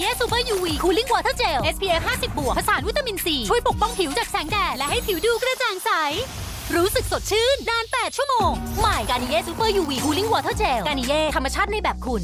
เย่ซูเปอร์ยูวีคูลิ่งวอเตอร์เจล SPF 50 บวกผสานวิตามินซีช่วยปกป้องผิวจากแสงแดด และให้ผิวดูกระจ่างใส รู้สึกสดชื่นนาน 8 ชั่วโมง ใหม่กานิเย่ซูเปอร์ยูวีคูลิ่งวอเตอร์เจลกานิเย่ธรรมชาติในแบบคุณ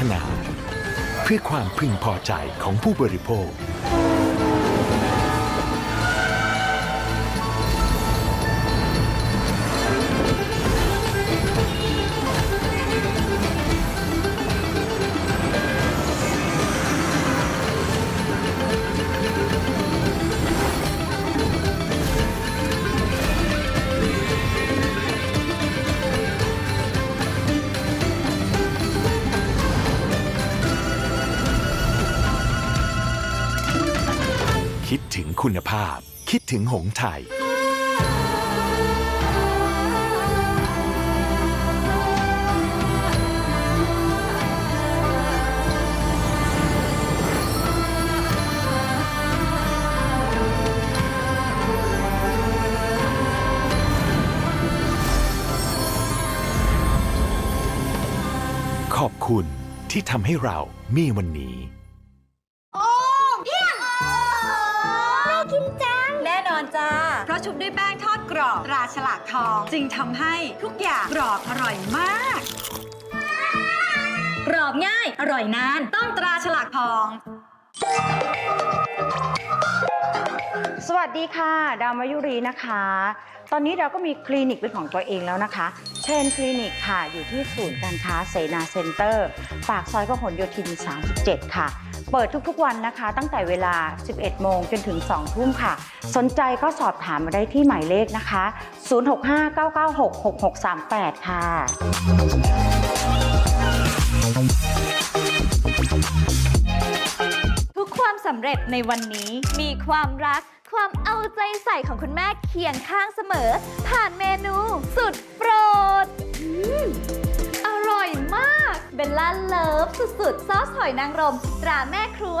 ฒนา เพื่อความพึงพอใจของผู้บริโภค คิดถึงคุณภาพ คิดถึงหงส์ไทย ขอบคุณที่ทำให้เรามีวันนี้ แน่นอนจ้า เพราะชุบด้วยแป้งทอดกรอบตราฉลากทอง จึงทำให้ทุกอย่างกรอบอร่อยมาก กรอบง่าย อร่อยนาน ต้องตราฉลากทอง สวัสดีค่ะ ดาวมายุรีนะคะ ตอนนี้เราก็มีคลินิกเป็นของตัวเองแล้วนะคะ เชนคลินิกค่ะ อยู่ที่ศูนย์การค้าเสนาเซ็นเตอร์ ปากซอยพหลโยธิน 37 ค่ะ เปิดทุกๆวันนะคะ ตั้งแต่เวลา 11 โมงจนถึง 2 ทุ่มค่ะ สนใจก็สอบถามมาได้ที่หมายเลขนะคะ 0659966638 ค่ะ ทุกความสำเร็จในวันนี้มีความรักความเอาใจใส่ของคุณแม่เคียงข้างเสมอ ผ่านเมนูสุดโปรด สุดๆ ซอสหอยนางรมตราแม่ครัว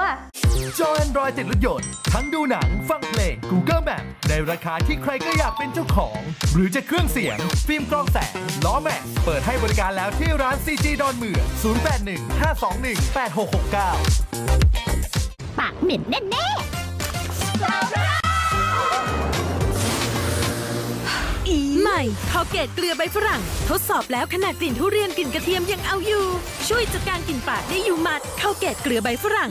จอ Android ติดรถยนต์ทั้งดูหนัง ฟังเพลง Google Map ในราคาที่ใครก็อยากเป็นเจ้าของ หรือจะเครื่องเสียง ฟิล์มกรองแสง ล้อแม็กซ์เปิดให้บริการแล้วที่ร้าน CG ดอนเมือง081 521 8669 ปากเหม็นแน่ใหม่ข้าวเกตเกลือใบฝรั่ง ทดสอบแล้วขนาดกลิ่นทุเรียนกลิ่นกระเทียมยังเอาอยู่ ช่วยจัดการกลิ่นปากได้อยู่หมัดข้าวเกตเกลือใบฝรั่ง